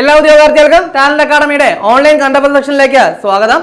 എല്ലാ ഉദ്യോഗാർത്ഥികൾക്കും talent അക്കാഡമിയുടെ online കണ്ടപ്പോൾ സെക്ഷനിലേക്ക് സ്വാഗതം.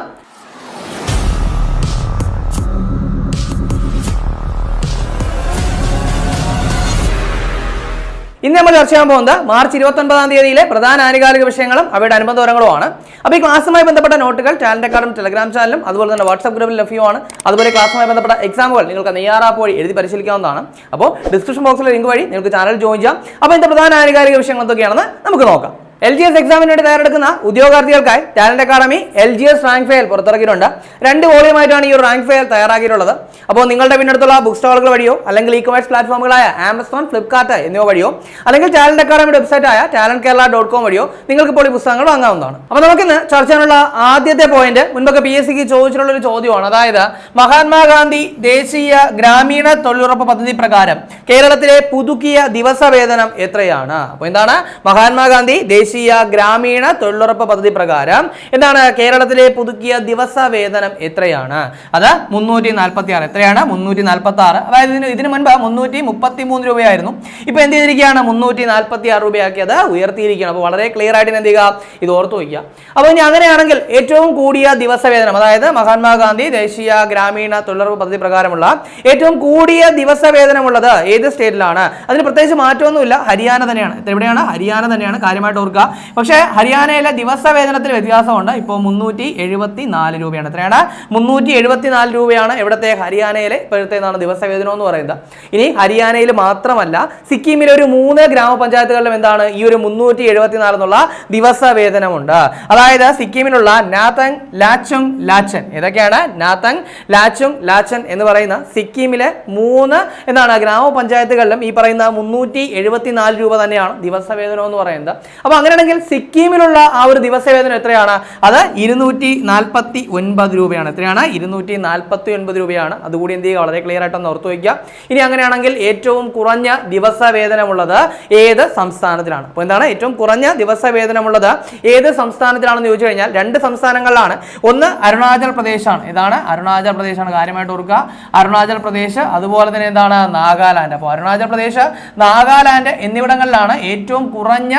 ഇന്ന് നമ്മൾ ചർച്ച ചെയ്യാൻ പോകുന്നത് മാർച്ച് ഇരുപത്തി ഒൻപതാം തീയതിയിലെ പ്രധാന ആനുകാലിക വിഷയങ്ങളും അവയുടെ അനുബന്ധ വിവരങ്ങളുമാണ് അപ്പോൾ ഈ ക്ലാസ്സുമായി ബന്ധപ്പെട്ട നോട്ടുകൾ ടാലന്റ് അക്കാഡമി ടെലഗ്രാം ചാനലും അതുപോലെ തന്നെ വാട്സ്ആപ്പ് ഗ്രൂപ്പിൽ ലഭ്യമാണ്. അതുപോലെ ക്ലാസ്സുമായി ബന്ധപ്പെട്ട എക്സാമുകൾ നിങ്ങൾക്ക് നെയ്യാറാപ്പ് വഴി എഴുതി പരിശീലിക്കാവുന്നതാണ്. അപ്പോൾ ഡിസ്ക്രിപ്ഷൻ ബോക്സിലെ ലിങ്ക് വഴി നിങ്ങൾക്ക് ചാനൽ ജോയിൻ ചെയ്യാം. അപ്പോൾ ഇതിന്റെ പ്രധാന ആനുകാലിക വിഷയങ്ങൾ എന്തൊക്കെയാണെന്ന് നമുക്ക് നോക്കാം. എൽ ജി എസ് എക്സാമിന് വേണ്ടി തയ്യാറെടുക്കുന്ന ഉദ്യോഗാർത്ഥികൾക്കായി talent academy L G S rank file പുറത്തിറക്കിയിട്ടുണ്ട്. രണ്ട് വോളിയുമായിട്ടാണ് ഈ ഒരു റാങ്ക് ഫയൽ തയ്യാറാക്കിയിട്ടുള്ളത്. അപ്പോൾ നിങ്ങളുടെ പിന്നടുത്തുള്ള ബുക്ക് സ്റ്റാളുകൾ വഴിയോ അല്ലെങ്കിൽ ഇ കൊമേഴ്സ് പ്ലാറ്റ്ഫോമുകളായ ആമസോൺ ഫ്ലിപ്കാർട്ട് എന്നിവ വഴിയോ അല്ലെങ്കിൽ ടാലന്റ് അക്കാഡമിയുടെ വെബ്സൈറ്റായ ടാലന്റ് കേരള ഡോട്ട് കോം വഴിയോ നിങ്ങൾക്ക് ഇപ്പോൾ ഈ പുസ്തകങ്ങൾ വാങ്ങാവുന്നതാണ്. അപ്പോൾ നമുക്ക് ഇന്ന് ചർച്ച ചെയ്യാനുള്ള ആദ്യത്തെ പോയിന്റ് മുൻപൊക്കെ പി എസ് സിക്ക് ചോദിച്ചിട്ടുള്ള ഒരു ചോദ്യമാണ്. അതായത് മഹാത്മാഗാന്ധി ദേശീയ ഗ്രാമീണ തൊഴിലുറപ്പ് പദ്ധതി പ്രകാരം കേരളത്തിലെ പുതുക്കിയ ദിവസവേതനം എത്രയാണ്? അപ്പോൾ എന്താണ്? മഹാത്മാഗാന്ധി ദേശീയ ഗ്രാമീണ തൊഴിലുറപ്പ് പദ്ധതി പ്രകാരം എന്താണ് കേരളത്തിലെ പുതുക്കിയ ദിവസ വേതനം എത്രയാണ്? അത് മുന്നൂറ്റി നാൽപ്പത്തി ആറ് എത്രയാണ്? മുന്നൂറ്റി നാൽപ്പത്തി ആറ് അതായത് ഇതിന് ഇതിന് മുൻപ് മുന്നൂറ്റി മുപ്പത്തി മൂന്ന് രൂപയായിരുന്നു. ഇപ്പൊ എന്ത് ചെയ്തിരിക്കുകയാണ്? മുന്നൂറ്റി നാൽപ്പത്തി ആറ് രൂപയാക്കി അത് ഉയർത്തിയിരിക്കുകയാണ്. അപ്പോൾ വളരെ ക്ലിയർ ആയിട്ട് എന്ത് ചെയ്യുക? ഇത് ഓർത്തു വയ്ക്കുക. അപ്പോൾ ഇനി അങ്ങനെയാണെങ്കിൽ ഏറ്റവും കൂടിയ ദിവസ വേതനം അതായത് മഹാത്മാഗാന്ധി ദേശീയ ഗ്രാമീണ തൊഴിലുറപ്പ് പദ്ധതി പ്രകാരമുള്ള ഏറ്റവും കൂടിയ ദിവസ വേതനമുള്ളത് ഏത് സ്റ്റേറ്റിലാണ്? അതിന് പ്രത്യേകിച്ച് മാറ്റമൊന്നുമില്ല. ഹരിയാന തന്നെയാണ്. എവിടെയാണ് ഹരിയാന തന്നെയാണ് കാര്യമായിട്ട് ഓർക്കുക. പക്ഷേ ഹരിയാനയിലെ ദിവസ വേതനത്തിൽ വ്യത്യാസമുണ്ട്. ഇപ്പോൾ മുന്നൂറ്റി എഴുപത്തി നാല് രൂപയാണ്. എത്രയാണ്? മുന്നൂറ്റി എഴുപത്തി നാല് രൂപയാണ് ഇവിടുത്തെ ഹരിയാനയിലെ ഇപ്പോഴത്തേതാണ് ദിവസ വേതനം എന്ന് പറയുന്നത്. ഇനി ഹരിയാനയിൽ മാത്രമല്ല സിക്കിമിലെ ഒരു മൂന്ന് ഗ്രാമപഞ്ചായത്തുകളിലും എന്താണ് ഈ ഒരു മുന്നൂറ്റി എഴുപത്തി നാല് എന്നുള്ള ദിവസവേതനമുണ്ട്. അതായത് സിക്കിമിലുള്ള നാതങ് ലാച്ചുങ് ലാച്ചൻ. ഏതൊക്കെയാണ്? നാതങ് ലാച്ചുങ് ലാച്ചൻ എന്ന് പറയുന്ന സിക്കിമിലെ മൂന്ന് എന്താണ് ഗ്രാമപഞ്ചായത്തുകളിലും ഈ പറയുന്ന മുന്നൂറ്റി എഴുപത്തിനാല് രൂപ തന്നെയാണ് ദിവസ വേതനം എന്ന് പറയുന്നത്. അപ്പോൾ അങ്ങനെയാണെങ്കിൽ സിക്കിമിലുള്ള ആ ഒരു ദിവസവേതനം എത്രയാണ്? അത് ഇരുന്നൂറ്റി നാൽപ്പത്തി ഒൻപത് രൂപയാണ്. എത്രയാണ്? ഇരുന്നൂറ്റി നാൽപ്പത്തി ഒൻപത് രൂപയാണ്. അതുകൂടി എന്ത് ചെയ്യുക? വളരെ ക്ലിയർ ആയിട്ടൊന്ന് ഓർത്തു വയ്ക്കുക. ഇനി അങ്ങനെയാണെങ്കിൽ ഏറ്റവും കുറഞ്ഞ ദിവസവേതനമുള്ളത് ഏത് സംസ്ഥാനത്തിലാണ്? അപ്പോൾ എന്താണ്? ഏറ്റവും കുറഞ്ഞ ദിവസവേതനമുള്ളത് ഏത് സംസ്ഥാനത്തിലാണെന്ന് ചോദിച്ചു കഴിഞ്ഞാൽ രണ്ട് സംസ്ഥാനങ്ങളിലാണ്. ഒന്ന് അരുണാചൽ പ്രദേശാണ്. ഇതാണ് അരുണാചൽ പ്രദേശാണ്. കാര്യമായിട്ട് ഓർക്കുക. അരുണാചൽ പ്രദേശ് അതുപോലെ തന്നെ എന്താണ്? നാഗാലാൻഡ്. അപ്പോൾ അരുണാചൽ പ്രദേശ് നാഗാലാൻഡ് എന്നിവിടങ്ങളിലാണ് ഏറ്റവും കുറഞ്ഞ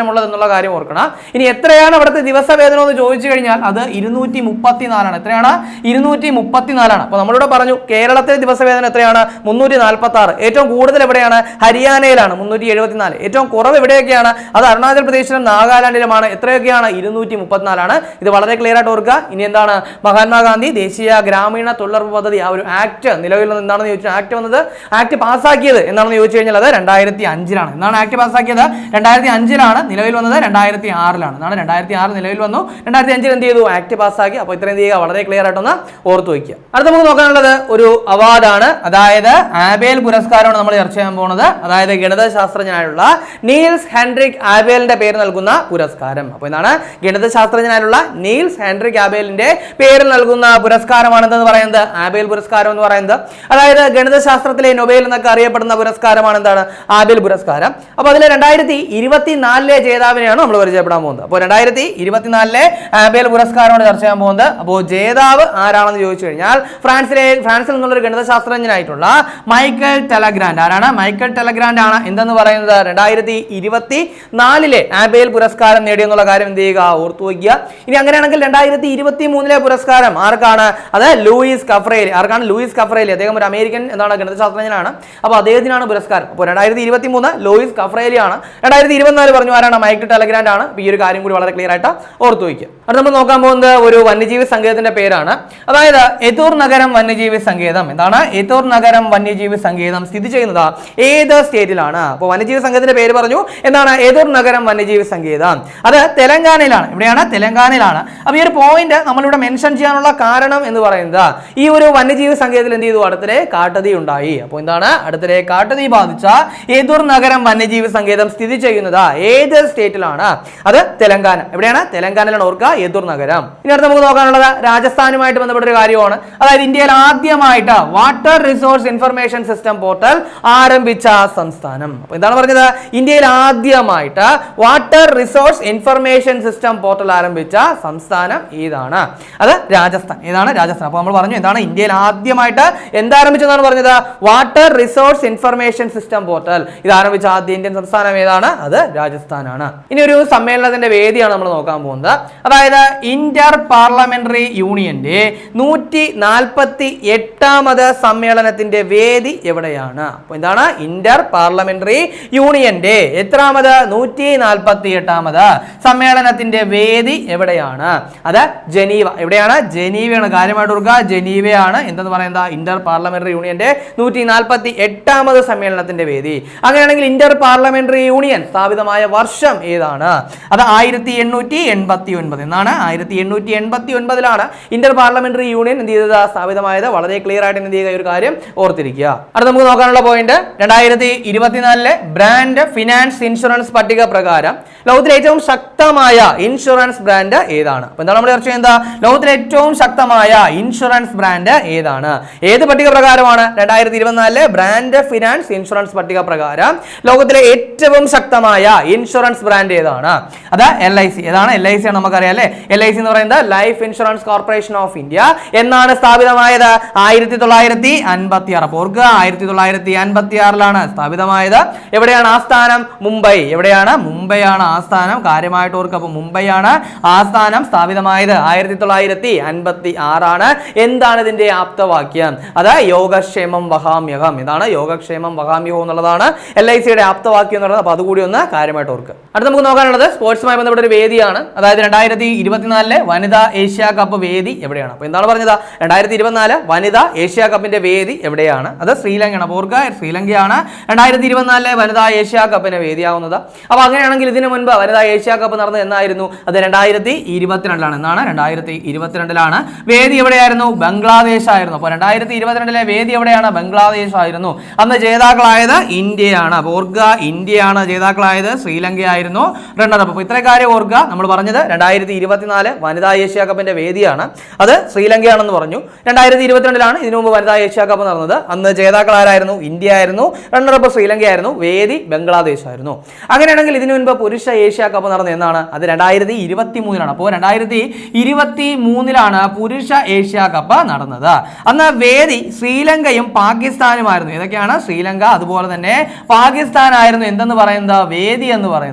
ദിവസവേതനമുള്ളത് എന്നുള്ള കാര്യം ഓർക്കണം. ഇനി എത്രയാണ് അവിടുത്തെ ദിവസ ദിവസവേതനം എന്ന് ചോദിച്ചു കഴിഞ്ഞാൽ അത് ഇരുന്നൂറ്റി മുപ്പത്തിനാലാണ് എത്രയാണ്? ഇരുന്നൂറ്റി മുപ്പത്തിനാലാണ് അപ്പോൾ നമ്മളിവിടെ പറഞ്ഞു കേരളത്തിലെ ദിവസ ദിവസവേതനം എത്രയാണ്? മുന്നൂറ്റി നാൽപ്പത്തി ആറ് ഏറ്റവും കൂടുതൽ എവിടെയാണ്? ഹരിയാനയിലാണ് മുന്നൂറ്റി എഴുപത്തിനാല് ഏറ്റവും കുറവ് എവിടെയൊക്കെയാണ്? അത് അരുണാചൽ പ്രദേശിലും നാഗാലാൻഡിലുമാണ്. എത്രയൊക്കെയാണ്? ഇരുന്നൂറ്റി മുപ്പത്തിനാലാണ് ഇത് വളരെ ക്ലിയർ ആയിട്ട് ഓർക്കുക. ഇനി എന്താണ്? മഹാത്മാഗാന്ധി ദേശീയ ഗ്രാമീണ തൊഴിലുറപ്പ് പദ്ധതി ആ ഒരു ആക്ട് നിലവിൽ എന്താണെന്ന് ചോദിച്ചാൽ ആക്ട് വന്നത് ആക്ട് പാസ്സാക്കിയത് എന്താണെന്ന് ചോദിച്ചു കഴിഞ്ഞാൽ അത് രണ്ടായിരത്തി അഞ്ചിലാണ്. എന്നാണ് ആക്ട് പാസ്സാക്കിയത്? രണ്ടായിരത്തി അഞ്ചിലാണ് നിലവിൽ വന്നത് രണ്ടായിരത്തി ആറിലാണ് എന്നാണ് രണ്ടായിരത്തി ആറ് നിലവിൽ വന്നു. രണ്ടായിരത്തി അഞ്ചിൽ എന്ത് ചെയ്തു? ആക്ട് പാസ്സാക്കി. അപ്പോൾ ഇത്രയും ചെയ്യുക. വളരെ ക്ലിയർ ആയിട്ടൊന്ന് ഓർത്ത് വയ്ക്കുക. അടുത്ത നമുക്ക് നോക്കാനുള്ളത് ഒരു അവാർഡാണ് അതായത് ആബേൽ പുരസ്കാരമാണ് നമ്മൾ ചർച്ച ചെയ്യാൻ പോകുന്നത് അതായത് ഗണിതശാസ്ത്രജ്ഞനായുള്ള നീൽസ് ഹെൻഡ്രിക് ആബേലിന്റെ പേര് നൽകുന്ന പുരസ്കാരം. അപ്പോൾ എന്താണ് ഗണിതശാസ്ത്രജ്ഞനായുള്ള നീൽസ് ഹെൻഡ്രിക് ആബേലിന്റെ പേര് നൽകുന്ന പുരസ്കാരമാണ് എന്തെന്ന് പറയുന്നത്. ആബേൽ പുരസ്കാരം എന്ന് പറയുന്നത്. അതായത് ഗണിതശാസ്ത്രത്തിലെ നൊബേൽ എന്നൊക്കെ അറിയപ്പെടുന്ന പുരസ്കാരമാണ് എന്താണ് ആബേൽ പുരസ്കാരം. അപ്പോൾ അതിൽ രണ്ടായിരത്തി ഇരുപത്തിനാലിലെ ജേതാവിനെയാണ് നമ്മൾ പരിചയപ്പെടാൻ പോകുന്നത്. അപ്പോൾ രണ്ടായിരത്തി ഇരുപത്തിനാലിലെ ആബേൽ പുരസ്കാരമാണ് ചർച്ച ചെയ്യാൻ പോകുന്നത്. അപ്പോൾ ജേതാവ് ആരാണെന്ന് ചോദിച്ചു കഴിഞ്ഞാൽ ഫ്രാൻസിലെ ഫ്രാൻസിൽ നിന്നുള്ളൊരു ഗണിതശാസ്ത്രജ്ഞനായിട്ടുള്ള മൈക്കൽ ടെലഗ്രാൻഡ്. ആരാണ്? മൈക്കൽ ടെലഗ്രാൻഡ് ആണ്. എന്തെന്ന് പറയുന്നത്? രണ്ടായിരത്തി ഇരുപത്തി നാലിലെ ആബേൽ പുരസ്കാരം നേടിയെന്നുള്ള കാര്യം എന്ത് ചെയ്യുക? ഓർത്തു വയ്ക്കുക. ഇനി അങ്ങനെയാണെങ്കിൽ രണ്ടായിരത്തി ഇരുപത്തി മൂന്നിലെ പുരസ്കാരം ആർക്കാണ്? അത് ലൂയിസ് കഫ്രേലി. ആർക്കാണ്? Luis Caffarelli. അദ്ദേഹം ഒരു അമേരിക്കൻ എന്താണ് ഗണിതശാസ്ത്രജ്ഞനാണ്. അപ്പോൾ അദ്ദേഹത്തിനാണ് പുരസ്കാരം. അപ്പോൾ രണ്ടായിരത്തി ഇരുപത്തി മൂന്ന് ലൂയിസ് കഫ്രേലി ആണ് രണ്ടായിരത്തി ഇരുപത്തിനാല് പറഞ്ഞു ആരാണ്? മൈക്കിൾ ടെലഗ്രാൻഡ് ആണ്? അപ്പോൾ ഈ ഒരു കാര്യം കൂടി വളരെ ക്ലിയർ ആയിട്ട് ഓർത്തു വയ്ക്കുക. അത് നമ്മൾ നോക്കാൻ പോകുന്നത് ഒരു വന്യജീവി സങ്കേതത്തിന്റെ പേരാണ്. അതായത് എത്തൂർ നഗരം വന്യജീവി സങ്കേതം. എന്താണ്? എത്തൂർ നഗരം വന്യജീവി സങ്കേതം സ്ഥിതി ചെയ്യുന്നത് ഏത് സ്റ്റേറ്റിലാണ്? അപ്പോൾ വന്യജീവി സങ്കേതത്തിന്റെ പേര് പറഞ്ഞു. എന്താണ്? എതൂർ നഗരം വന്യജീവി സങ്കേതം. അത് തെലങ്കാനയിലാണ്. എവിടെയാണ്? തെലങ്കാനയിലാണ്. അപ്പോൾ ഈ ഒരു പോയിന്റ് നമ്മളിവിടെ മെൻഷൻ ചെയ്യാനുള്ള കാരണം എന്ന് പറയുന്നത് ഈ ഒരു വന്യജീവി സങ്കേതത്തിൽ എന്ത് ചെയ്തു? അടുത്തിടെ കാട്ടുതീ ഉണ്ടായി. അപ്പോൾ എന്താണ്? അടുത്തിടെ കാട്ടുതീ ബാധിച്ച ഏതൂർ നഗരം വന്യജീവി സങ്കേതം സ്ഥിതി ചെയ്യുന്നത് ഏത് സ്റ്റേറ്റിലാണ് അത് തെലങ്കാന. എവിടെയാണ്? തെലങ്കാനയിലാണ് ഓർക്കുക. ഏതൂർ നഗരം. ഇനി അടുത്ത് നമുക്ക് നോക്കാനുള്ളത് രാജസ്ഥാനുമായിട്ട് ബന്ധപ്പെട്ട ഒരു കാര്യമാണ്. അതായത് ഇന്ത്യയിൽ ആദ്യമായിട്ട് water resource information system portal ആരംഭിച്ച സംസ്ഥാനം. അപ്പൊ എന്താണ് പറഞ്ഞത്? ഇന്ത്യയിൽ ആദ്യമായിട്ട് water resource information system portal ആരംഭിച്ച സംസ്ഥാനം ഏതാണ്? അത് രാജസ്ഥാൻ. ഏതാണ്? രാജസ്ഥാൻ. അപ്പോൾ നമ്മൾ പറഞ്ഞു എന്താണ് ഇന്ത്യയിൽ ആദ്യമായിട്ട് എന്താരംഭിച്ചെന്നാണ് പറഞ്ഞത്? Water resource information system portal ഇത് ആരംഭിച്ച ആദ്യ ഇന്ത്യൻ സംസ്ഥാനം ഏതാണ്? അത് രാജസ്ഥാൻ. രാജസ്ഥാനാണ് ഇനി ഒരു സമ്മേളനത്തിന്റെ വേദിയാണ് നമ്മൾ നോക്കാൻ പോകുന്നത്. അതായത് ഇന്റർ പാർലമെന്ററി യൂണിയന്റെ നൂറ്റി നാൽപ്പത്തി എട്ടാമത് സമ്മേളനത്തിന്റെ വേദി എവിടെയാണ്? അപ്പോൾ എന്താണ് ഇന്റർ പാർലമെന്ററി യൂണിയന്റെ എത്രാമത്? നൂറ്റി നാൽപ്പത്തി എട്ടാമത് സമ്മേളനത്തിന്റെ വേദി എവിടെയാണ്? അത് ജനീവ. എവിടെയാണ്? ജനീവയാണ്. കാര്യമായിട്ട് ഓർക്കുക ജനീവയാണ്. എന്തെന്ന് പറയുന്നത്? ഇന്റർ പാർലമെന്ററി യൂണിയന്റെ നൂറ്റി നാൽപ്പത്തി എട്ടാമത് സമ്മേളനത്തിന്റെ വേദി. അങ്ങനെയാണെങ്കിൽ ഇന്റർ പാർലമെന്ററി യൂണിയൻ സ്ഥാപിതമായ വർഷം ഏതാണ്? അത് ആയിരത്തി എണ്ണൂറ്റി എൺപത്തി ഒൻപത് എന്നാണ്. ആയിരത്തി എണ്ണൂറ്റി എൺപത്തി ഒൻപതിലാണ് ഇന്റർ പാർലമെന്ററി യൂണിയൻ എന്ത് ചെയ്തത്? സ്ഥാപിതമായത്. വളരെ ക്ലിയർ ആയിട്ട് എന്ത് ചെയ്യുക? ഒരു കാര്യം ഓർത്തിരിക്കുക. അടുത്ത നമുക്ക് നോക്കാനുള്ള പോയിന്റ് രണ്ടായിരത്തി ഇരുപത്തിനാലിലെ ബ്രാൻഡ് ഫിനാൻസ് ഇൻഷുറൻസ് പട്ടിക പ്രകാരം ലോകത്തിലെ ഏറ്റവും ശക്തമായ ഇൻഷുറൻസ് ബ്രാൻഡ് ഏതാണ്? അപ്പൊ എന്താണ് നമ്മൾ ചർച്ച ചെയ്യുന്നത്? ലോകത്തിലെ ഏറ്റവും ശക്തമായ ഇൻഷുറൻസ് ബ്രാൻഡ് ഏതാണ്? ഏത് പട്ടിക പ്രകാരമാണ്? രണ്ടായിരത്തി ഇരുപത്തിനാലിലെ ബ്രാൻഡ് ഫിനാൻസ് ഇൻഷുറൻസ് പട്ടിക പ്രകാരം ലോകത്തിലെ ഏറ്റവും ശക്തമായ ഇൻഷുറൻസ് ബ്രാൻഡ് ഏതാണ്? അത് എൽ ഐ സി ഏതാണ് എൽ ഐ സി ആണ് നമുക്കറിയാം അല്ലേ? എൽ ഐ സി എന്ന് പറയുന്നത് life insurance corporation of India എന്നാണ് സ്ഥാപിതമായത്? ആയിരത്തി തൊള്ളായിരത്തി അൻപത്തി ആറ് ഓർക്കുക ആയിരത്തി തൊള്ളായിരത്തി അൻപത്തി ആറിലാണ് സ്ഥാപിതമായത്. എവിടെയാണ് ആസ്ഥാനം? മുംബൈ. എവിടെയാണ്? മുംബൈയാണ് ആസ്ഥാനം. കാര്യമായിട്ട് ഓർക്കുക അപ്പോൾ മുംബൈയാണ് ആസ്ഥാനം സ്ഥാപിതമായത്. ആയിരത്തി തൊള്ളായിരത്തി അൻപത്തി ആറാണ് എന്താണ് ഇതിന്റെ ആപ്തവാക്യം? അത് യോഗക്ഷേമം വഹാമ്യഹം. ഇതാണ് യോഗക്ഷേമം വഹാമ്യഹം എന്നുള്ളതാണ് എൽ ഐ സിയുടെ ആപ്തവാക്യം എന്ന് പറയുന്നത് അപ്പോൾ അതുകൂടി ഒന്ന് കാര്യമായിട്ട് ഓർക്കുക. അടുത്ത നമുക്ക് നോക്കാനുള്ളത് സ്പോർട്സുമായി ബന്ധപ്പെട്ട ഒരു വേദിയാണ്. അതായത് രണ്ടായിരത്തി ഇരുപത്തിനാലിലെ വനിതാ ഏഷ്യ കപ്പ് വേദി എവിടെയാണ്? അപ്പോൾ എന്താണ് പറഞ്ഞത്? രണ്ടായിരത്തി ഇരുപത്തിനാല് വനിതാ ഏഷ്യ കപ്പിന്റെ വേദി എവിടെയാണ്? അത് ശ്രീലങ്കയാണ്. അപ്പോൾ ശ്രീലങ്കയാണ് രണ്ടായിരത്തി ഇരുപത്തിനാലിലെ വനിതാ ഏഷ്യ കപ്പിന് വേദിയാവുന്നത്. അപ്പോൾ അങ്ങനെയാണെങ്കിൽ ഇതിനു മുൻപ് വനിതാ ഏഷ്യ കപ്പ് നടന്നത് എന്നായിരുന്നു? അത് രണ്ടായിരത്തി ഇരുപത്തിരണ്ടിലാണ് എന്നാണ് രണ്ടായിരത്തി ഇരുപത്തിരണ്ടിലാണ് വേദി എവിടെയായിരുന്നു? ബംഗ്ലാദേശ് ആയിരുന്നു അപ്പോൾ രണ്ടായിരത്തി ഇരുപത്തിരണ്ടിലെ വേദി എവിടെയാണ്? ബംഗ്ലാദേശ് ആയിരുന്നു അന്ന് ജേതാക്കളായത് ഇന്ത്യയാണ്. അപ്പോൾ ഇന്ത്യയാണ് ജേതാക്കളായത് ശ്രീലങ്ക ആയിരുന്നു റണ്ണർ അപ്പോൾ ഇത്രയും കാര്യം ഓർക്കുക. നമ്മൾ പറഞ്ഞത് രണ്ടായിരത്തി ഇരുപത്തിനാല് വനിതാ ഏഷ്യ കപ്പിന്റെ വേദിയാണ്. അത് ശ്രീലങ്കയാണെന്ന് പറഞ്ഞു. രണ്ടായിരത്തി ഇരുപത്തിരണ്ടിലാണ് ഇതിനു മുമ്പ് വനിതാ ഏഷ്യ കപ്പ് നടന്നത്. അന്ന് ജേതാക്കൾ ആരായിരുന്നു? ഇന്ത്യ ആയിരുന്നു. റണ്ണറപ്പ് ശ്രീലങ്ക ആയിരുന്നു വേദി ബംഗ്ലാദേശ് ആയിരുന്നു. അങ്ങനെയാണെങ്കിൽ ഇതിനു മുൻപ് പുരുഷ ഏഷ്യ കപ്പ് നടന്നത് എന്നാണ്. അത് രണ്ടായിരത്തി ഇരുപത്തി മൂന്നിലാണ് അപ്പോൾ രണ്ടായിരത്തി ഇരുപത്തി മൂന്നിലാണ് പുരുഷ ഏഷ്യ കപ്പ് നടന്നത്. അന്ന് വേദി ശ്രീലങ്കയും പാകിസ്ഥാനുമായിരുന്നു. ഏതൊക്കെയാണ്? ശ്രീലങ്ക അതുപോലെ തന്നെ പാകിസ്ഥാൻ ആയിരുന്നു എന്തെന്ന് പറയുന്നത്? വേദി എന്ന് പറയുന്നത്.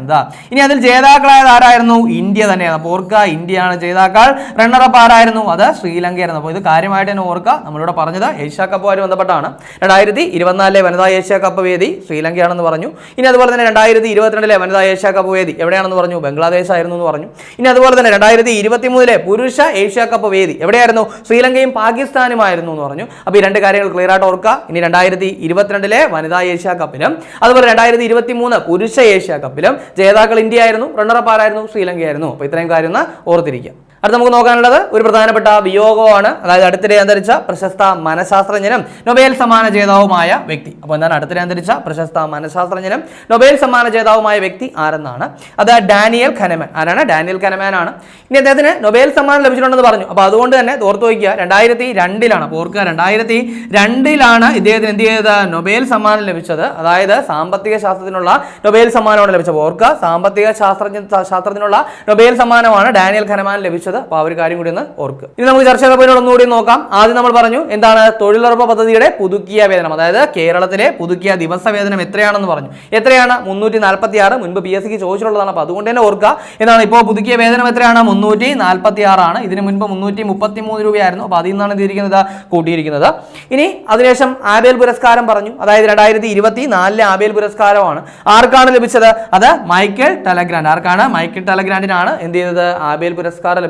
ഇനി അതിൽ ജേതാക്കളായത് ആരായിരുന്നു? ഇന്ത്യ തന്നെയാണ്. അപ്പോൾ ഓർക്കുക ഇന്ത്യയാണ് ജേതാക്കൾ. റണ്ണറപ്പ് ആരായിരുന്നു? അത് ശ്രീലങ്കയായിരുന്നു. അപ്പോൾ ഇത് കാര്യമായിട്ട് തന്നെ ഓർക്കുക നമ്മളിവിടെ പറഞ്ഞത് ഏഷ്യ കപ്പുമായി ബന്ധപ്പെട്ടാണ്. രണ്ടായിരത്തി ഇരുപത്തിനാലിലെ വനിതാ ഏഷ്യ കപ്പ് വേദി ശ്രീലങ്കയാണെന്ന് പറഞ്ഞു. ഇനി അതുപോലെ തന്നെ രണ്ടായിരത്തി ഇരുപത്തിരണ്ടിലെ വനിതാ ഏഷ്യ കപ്പ് വേദി എവിടെയാണെന്ന് പറഞ്ഞു? ബംഗ്ലാദേശ് ആയിരുന്നു എന്ന് പറഞ്ഞു. ഇനി അതുപോലെ തന്നെ രണ്ടായിരത്തി ഇരുപത്തി മൂന്നിലെ പുരുഷ ഏഷ്യ കപ്പ് വേദി എവിടെയായിരുന്നു? ശ്രീലങ്കയും പാകിസ്ഥാനുമായിരുന്നു എന്ന് പറഞ്ഞു. അപ്പോൾ ഈ രണ്ട് കാര്യങ്ങൾ ക്ലിയർ ആയിട്ട് ഓർക്കുക ഇനി രണ്ടായിരത്തി ഇരുപത്തിരണ്ടിലെ വനിതാ ഏഷ്യ കപ്പിലും അതുപോലെ രണ്ടായിരത്തി ഇരുപത്തി മൂന്ന് പുരുഷ ഏഷ്യ കപ്പിലും ജേതാക്കൾ ഇന്ത്യ ആയിരുന്നു റണ്ണറപ്പ് ആരായിരുന്നു? ശ്രീലങ്കയായിരുന്നു. അപ്പോൾ ഇത്രയും കാര്യം ഒന്ന് ഓർത്തിരിക്കുക. അടുത്ത നമുക്ക് നോക്കാനുള്ളത് ഒരു പ്രധാനപ്പെട്ട വിയോഗമാണ്. അതായത് അടുത്തിടെ അന്തരിച്ച പ്രശസ്ത മനഃശാസ്ത്രജ്ഞനും നൊബേൽ സമ്മാന ജേതാവുമായ വ്യക്തി. അപ്പോൾ എന്താണ് അടുത്തിടെ അന്തരിച്ച പ്രശസ്ത മനഃശാസ്ത്രജ്ഞനും നൊബേൽ സമ്മാന ജേതാവുമായ വ്യക്തി ആരെന്നാണ്? അത് ഡാനിയൽ ഖനമാൻ. ആരാണ്? ഡാനിയൽ ഖനമാൻ ആണ് ഇനി അദ്ദേഹത്തിന് നൊബേൽ സമ്മാനം ലഭിച്ചിട്ടുണ്ടെന്ന് പറഞ്ഞു. അപ്പോൾ അതുകൊണ്ട് തന്നെ ഓർത്ത് വയ്ക്കുക. രണ്ടായിരത്തി രണ്ടിലാണ് അപ്പോൾ ഓർക്കുക രണ്ടായിരത്തി രണ്ടിലാണ് ഇദ്ദേഹത്തിന് എന്ത് ചെയ്തത്? നൊബേൽ സമ്മാനം ലഭിച്ചത്. അതായത് സാമ്പത്തിക ശാസ്ത്രത്തിനുള്ള നൊബേൽ സമ്മാനമാണ് ലഭിച്ചത്. ഓർക്കുക സാമ്പത്തിക ശാസ്ത്രജ്ഞ ശാസ്ത്രത്തിനുള്ള നൊബേൽ സമ്മാനമാണ് ഡാനിയൽ ഖനമാൻ ലഭിച്ചത്. അപ്പോൾ ആ ഒരു കാര്യം കൂടി ഒന്ന് ഓർക്കുക. ഇനി നമുക്ക് ചർച്ച ചെയ്ത ഒന്നുകൂടി നോക്കാം. ആദ്യം നമ്മൾ പറഞ്ഞു എന്താണ് തൊഴിലുറപ്പ് പദ്ധതിയുടെ പുതുക്കിയ വേതനം. അതായത് കേരളത്തിലെ പുതുക്കിയ ദിവസ വേതനം എത്രയാണെന്ന് പറഞ്ഞു. എത്രയാണ്? മുന്നൂറ്റി നാൽപ്പത്തി ആറ് മുൻപ് പി എസ് സിക്ക് ചോദിച്ചിട്ടുള്ളതാണ്. അപ്പോൾ അതുകൊണ്ട് തന്നെ ഓർക്കുക. എന്താണ് ഇപ്പോൾ പുതുക്കിയ വേതനം എത്രയാണ്? മുന്നൂറ്റി നാൽപ്പത്തി ആറാണ് ഇതിന് മുൻപ് മുന്നൂറ്റി മുപ്പത്തി മൂന്ന് രൂപയായിരുന്നു. അപ്പോൾ അതിൽ നിന്നാണ് ഇതിരിക്കുന്നത് കൂട്ടിയിരിക്കുന്നത്. ഇനി അതിനുശേഷം ആബേൽ പുരസ്കാരം പറഞ്ഞു. അതായത് രണ്ടായിരത്തി ഇരുപത്തി നാലിലെ ആബേൽ പുരസ്കാരമാണ്. ആർക്കാണ് ലഭിച്ചത്? അത് മൈക്കിൾ ടെലഗ്രാൻഡ്. ആർക്കാണ്? മൈക്കിൾ ടെലഗ്രാൻഡിനാണ് എന്ത് ചെയ്തത്? ആബേൽ പുരസ്കാരം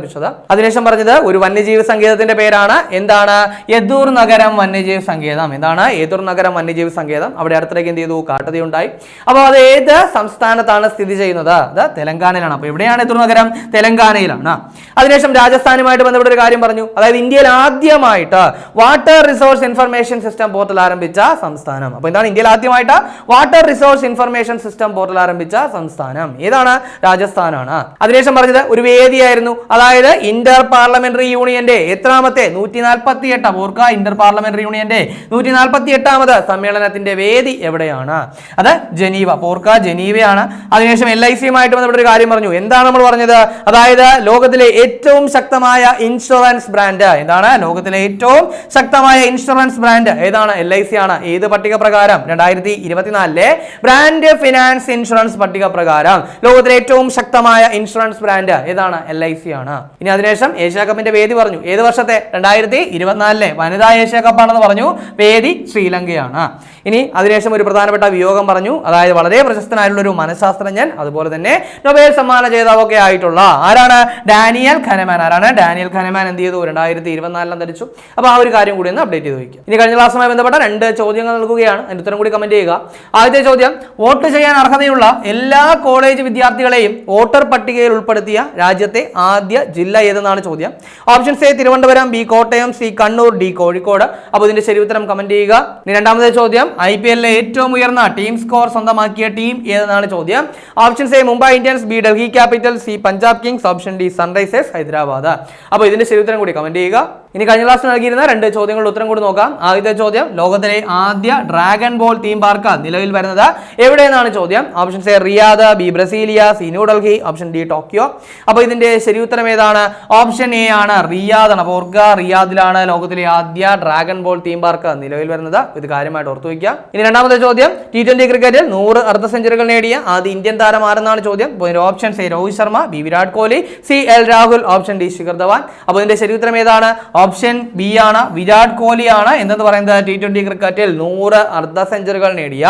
അതിനുശേഷം പറഞ്ഞത് ഒരു വന്യജീവി സങ്കേതത്തിന്റെ പേരാണ്. എന്താണ്? യദൂർ നഗരം വന്യജീവി സങ്കേതം. എന്താണ്? യദൂർ നഗരം വന്യജീവി സങ്കേതം. അവിടെ അടുത്തേക്ക് എന്ത് ചെയ്തു? ഉണ്ടായി. അപ്പോൾ അത് ഏത് സംസ്ഥാനത്താണ് സ്ഥിതി ചെയ്യുന്നത്? അത് തെലങ്കാനയിലാണ്. അപ്പോൾ എവിടെയാണ് യദൂർ നഗരം? തെലങ്കാനയിലാണ്. അതിനുശേഷം രാജസ്ഥാനുമായിട്ട് ബന്ധപ്പെട്ട ഒരു കാര്യം പറഞ്ഞു. അതായത് ഇന്ത്യയിൽ ആദ്യമായിട്ട് water resource information system portal ആരംഭിച്ച സംസ്ഥാനം. അപ്പോൾ എന്താണ് ഇന്ത്യയിൽ ആദ്യമായിട്ട് water resource information system portal ആരംഭിച്ച സംസ്ഥാനം? ഏതാണ്? രാജസ്ഥാനാണ്. അതിനുശേഷം പറഞ്ഞത് ഒരു വേദിയായിരുന്നു. അതായത് അതായത് ഇന്റർ പാർലമെന്ററി യൂണിയന്റെ എത്രാമത്തെ നൂറ്റി നാൽപ്പത്തി എട്ടാം ഓർക്ക ഇന്റർ പാർലമെന്ററി യൂണിയന്റെ നൂറ്റി നാൽപ്പത്തി എട്ടാമത് സമ്മേളനത്തിന്റെ വേദി എവിടെയാണ്? അത് ജനീവ പോർക്ക ജനീവയാണ്. അതിനുശേഷം എൽ ഐ സിയുമായിട്ട് ബന്ധപ്പെട്ട ഒരു കാര്യം പറഞ്ഞു. എന്താണ് നമ്മൾ പറഞ്ഞത്? അതായത് ലോകത്തിലെ ഏറ്റവും ശക്തമായ ഇൻഷുറൻസ് ബ്രാൻഡ്. എന്താണ്? ലോകത്തിലെ ഏറ്റവും ശക്തമായ ഇൻഷുറൻസ് ബ്രാൻഡ്. ഏതാണ്? എൽ ഐ സി ആണ് ഏത് പട്ടിക പ്രകാരം? രണ്ടായിരത്തി ഇരുപത്തിനാലിലെ ബ്രാൻഡ് ഫിനാൻസ് ഇൻഷുറൻസ് പട്ടിക പ്രകാരം ലോകത്തിലെ ഏറ്റവും ശക്തമായ ഇൻഷുറൻസ് ബ്രാൻഡ് ഏതാണ്? എൽ ഐ സി ആണ് ഇനി അതിനുശേഷം ഏഷ്യ കപ്പിന്റെ വേദി പറഞ്ഞു. ഏത് വർഷത്തെ? രണ്ടായിരത്തി ഇരുപത്തിനാലിലെ വനിതാ ഏഷ്യ കപ്പാണെന്ന് പറഞ്ഞു. വേദി ശ്രീലങ്കയാണ്. ഇനി അതിനുശേഷം ഒരു പ്രധാനപ്പെട്ട വിയോഗം പറഞ്ഞു. അതായത് വളരെ പ്രശസ്തനായിട്ടുള്ള ഒരു മനഃശാസ്ത്രജ്ഞൻ അതുപോലെ തന്നെ നൊബേൽ സമ്മാന ജേതാവൊക്കെ ആയിട്ടുള്ള ആരാണ്? Daniel Kahneman. ആരാണ്? ഡാനിയൽ ഖനമാൻ എന്ത് ചെയ്തു? രണ്ടായിരത്തി ഇരുപത്തിനാലിലും ധരിച്ചു അപ്പോൾ ആ ഒരു കാര്യം കൂടി ഒന്ന് അപ്ഡേറ്റ് ചെയ്ത് വയ്ക്കുക. ഇനി കഴിഞ്ഞ ക്ലാസ്സുമായി ബന്ധപ്പെട്ട രണ്ട് ചോദ്യങ്ങൾ നൽകുകയാണ്. അതിന് ഉത്തരം കൂടി കമന്റ് ചെയ്യുക. ആദ്യത്തെ ചോദ്യം വോട്ട് ചെയ്യാൻ അർഹതയുള്ള എല്ലാ കോളേജ് വിദ്യാർത്ഥികളെയും വോട്ടർ പട്ടികയിൽ ഉൾപ്പെടുത്തിയ രാജ്യത്തെ ആദ്യ ജില്ല ഏതെന്നാണ് ചോദ്യം? Options A Thiruvananthapuram B Kottayam C Kannur D Kozhikode. അപ്പോൾ ഇതിന്റെ ശരി ഉത്തരം കമന്റ് ചെയ്യുക. രണ്ടാമത്തെ ചോദ്യം. ഐ പി എല്ലിലെ ഏറ്റവും ഉയർന്ന ടീം സ്കോർ സ്വന്തമാക്കിയ ടീം ഏതെന്നാണ് ചോദ്യം? Options A Mumbai Indians B Delhi capital C Punjab kings option D Sunrisers Hyderabad അപ്പോൾ ഇതിന്റെ ശരി ഉത്തരം കൂടി കമന്റ് ചെയ്യുക. ഇനി കഴിഞ്ഞ ക്ലാസ് നൽകിയിരുന്ന രണ്ട് ചോദ്യങ്ങളുടെ ഉത്തരം കൂടി നോക്കാം. ആദ്യത്തെ ചോദ്യം ലോകത്തിലെ ആദ്യ ഡ്രാഗൺ ബോൾ തീം പാർക്ക് നിലവിൽ വരുന്നത് എവിടെയെന്നാണ് ചോദ്യം. Options A Riyadh B Brasilia C New Delhi option D Tokyo അപ്പോൾ ഇതിന്റെ ശരി ഉത്തരം ഏതാണ്? ഓപ്ഷൻ എ ആണ് റിയാദ് ആണ്. അപ്പോൾ ഓർക്കുക റിയാദിലാണ് ലോകത്തിലെ ആദ്യ ഡ്രാഗൺ ബോൾ തീം പാർക്ക് നിലവിൽ വരുന്നത്. ഇത് കാര്യമായിട്ട് ഓർത്തു വയ്ക്കുക. ഇനി രണ്ടാമത്തെ ചോദ്യം ടി ട്വന്റി ക്രിക്കറ്റിൽ നൂറ് അർദ്ധ സെഞ്ചുറികൾ നേടിയ ആദ്യ ഇന്ത്യൻ താരം ആരെന്നാണ് ചോദ്യം? അപ്പോൾ options A Rohit Sharma B Virat Kohli C L Rahul option D Shikhar Dhawan. അപ്പോൾ ഇതിന്റെ ശരി ഉത്തരം ഏതാണ്? ഓപ്ഷൻ ബി ആണ് വിരാട് കോഹ്ലി ആണ് എന്തെന്ന് പറയുന്നത് ടി ട്വന്റി ക്രിക്കറ്റിൽ നൂറ് അർദ്ധ സെഞ്ചുറികൾ നേടിയ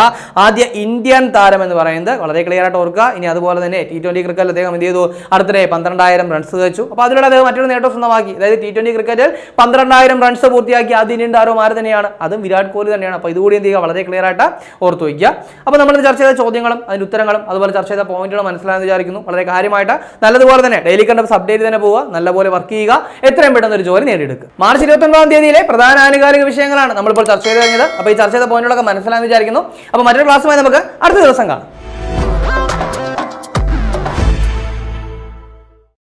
ആദ്യ ഇന്ത്യൻ താരം എന്ന് പറയുന്നത്. വളരെ ക്ലിയർ ആയിട്ട് ഓർക്കുക. ഇനി അതുപോലെ തന്നെ ടി ട്വന്റി ക്രിക്കറ്റിൽ അദ്ദേഹം എന്ത് ചെയ്തു? അടുത്തിടെ പന്ത്രണ്ടായിരം റൺസ് വെച്ചു. അപ്പോൾ അതിലൂടെ അദ്ദേഹം മറ്റൊരു നേട്ടം സ്വന്തമാക്കി. അതായത് ടി ട്വന്റി ക്രിക്കറ്റിൽ പന്ത്രണ്ടായിരം റൺസ് പൂർത്തിയാക്കി ആദ്യ ഇന്ത്യൻ താരവും ആര് തന്നെയാണ്. അതും വിരാട് കോഹ്ലി തന്നെയാണ്. അപ്പോൾ ഇതുകൂടി എന്ത് ചെയ്യുക? വളരെ ക്ലിയർ ആയിട്ട് ഓർത്ത് വയ്ക്കുക. അപ്പോൾ നമ്മൾ ചർച്ച ചെയ്ത ചോദ്യങ്ങളും അതിന് ഉത്തരങ്ങളും അതുപോലെ ചർച്ച ചെയ്ത പോയിന്റുകളും മനസ്സിലായെന്ന് വിചാരിക്കുന്നു. വളരെ കാര്യമായിട്ട് നല്ലതുപോലെ തന്നെ ഡെയിലി കണ്ടപ്പ് അപ്ഡേറ്റ് തന്നെ പോവുക. നല്ലപോലെ വർക്ക് ചെയ്യുക. എത്രയും പെട്ടെന്ന് ഒരു ജോലി നേടിയെടുക്കുക. മാർച്ച് ഇരുപത്തൊൻപതാം തീയതിയിലെ പ്രധാന ആനുകാലിക വിഷയങ്ങളാണ് നമ്മളിപ്പോൾ ചർച്ച ചെയ്ത് കഴിഞ്ഞത്. അപ്പോൾ ഈ ചർച്ച ചെയ്ത പോയിന്റുകളൊക്കെ മനസ്സിലാന്ന് വിചാരിക്കുന്നു. അപ്പോൾ മറ്റൊരു ക്ലാസ്സുമായി നമുക്ക് അടുത്ത ദിവസം കാണാം.